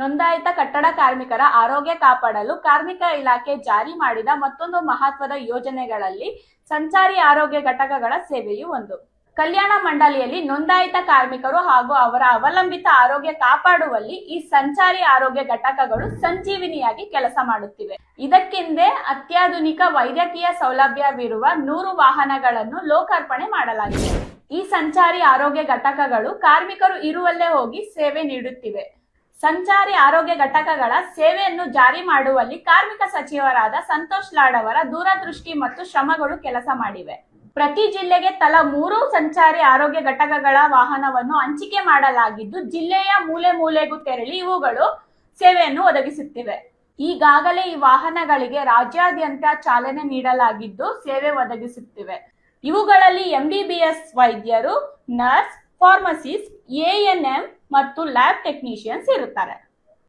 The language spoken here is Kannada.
ನೋಂದಾಯಿತ ಕಟ್ಟಡ ಕಾರ್ಮಿಕರ ಆರೋಗ್ಯ ಕಾಪಾಡಲು ಕಾರ್ಮಿಕ ಇಲಾಖೆ ಜಾರಿ ಮಾಡಿದ ಮತ್ತೊಂದು ಮಹತ್ವದ ಯೋಜನೆಗಳಲ್ಲಿ ಸಂಚಾರಿ ಆರೋಗ್ಯ ಘಟಕಗಳ ಸೇವೆಯೂ ಒಂದು. ಕಲ್ಯಾಣ ಮಂಡಳಿಯಲ್ಲಿ ನೋಂದಾಯಿತ ಕಾರ್ಮಿಕರು ಹಾಗೂ ಅವರ ಅವಲಂಬಿತ ಆರೋಗ್ಯ ಕಾಪಾಡುವಲ್ಲಿ ಈ ಸಂಚಾರಿ ಆರೋಗ್ಯ ಘಟಕಗಳು ಸಂಜೀವಿನಿಯಾಗಿ ಕೆಲಸ ಮಾಡುತ್ತಿವೆ. ಇದಕ್ಕೆಂದೇ ಅತ್ಯಾಧುನಿಕ ವೈದ್ಯಕೀಯ ಸೌಲಭ್ಯವಿರುವ ನೂರು ವಾಹನಗಳನ್ನು ಲೋಕಾರ್ಪಣೆ ಮಾಡಲಾಗಿದೆ. ಈ ಸಂಚಾರಿ ಆರೋಗ್ಯ ಘಟಕಗಳು ಕಾರ್ಮಿಕರು ಇರುವಲ್ಲೇ ಹೋಗಿ ಸೇವೆ ನೀಡುತ್ತಿವೆ. ಸಂಚಾರಿ ಆರೋಗ್ಯ ಘಟಕಗಳ ಸೇವೆಯನ್ನು ಜಾರಿ ಮಾಡುವಲ್ಲಿ ಕಾರ್ಮಿಕ ಸಚಿವರಾದ ಸಂತೋಷ್ ಲಾಡ್ ಅವರ ದೂರದೃಷ್ಟಿ ಮತ್ತು ಶ್ರಮಗಳು ಕೆಲಸ ಮಾಡಿವೆ. ಪ್ರತಿ ಜಿಲ್ಲೆಗೆ ತಲಾ ಮೂರು ಸಂಚಾರಿ ಆರೋಗ್ಯ ಘಟಕಗಳ ವಾಹನವನ್ನು ಹಂಚಿಕೆ ಮಾಡಲಾಗಿದ್ದು, ಜಿಲ್ಲೆಯ ಮೂಲೆ ಮೂಲೆಗೂ ತೆರಳಿ ಇವುಗಳು ಸೇವೆಯನ್ನು ಒದಗಿಸುತ್ತಿವೆ. ಈಗಾಗಲೇ ಈ ವಾಹನಗಳಿಗೆ ರಾಜ್ಯಾದ್ಯಂತ ಚಾಲನೆ ನೀಡಲಾಗಿದ್ದು, ಸೇವೆ ಒದಗಿಸುತ್ತಿವೆ. ಇವುಗಳಲ್ಲಿ ಎಂಬಿಬಿಎಸ್ ವೈದ್ಯರು, ನರ್ಸ್ ಫಾರ್ಮಸಿಸ್ಟ್ ಎಎನ್ಎಂ ಮತ್ತು ಲ್ಯಾಬ್ ಟೆಕ್ನಿಷಿಯನ್ಸ್ ಇರುತ್ತಾರೆ.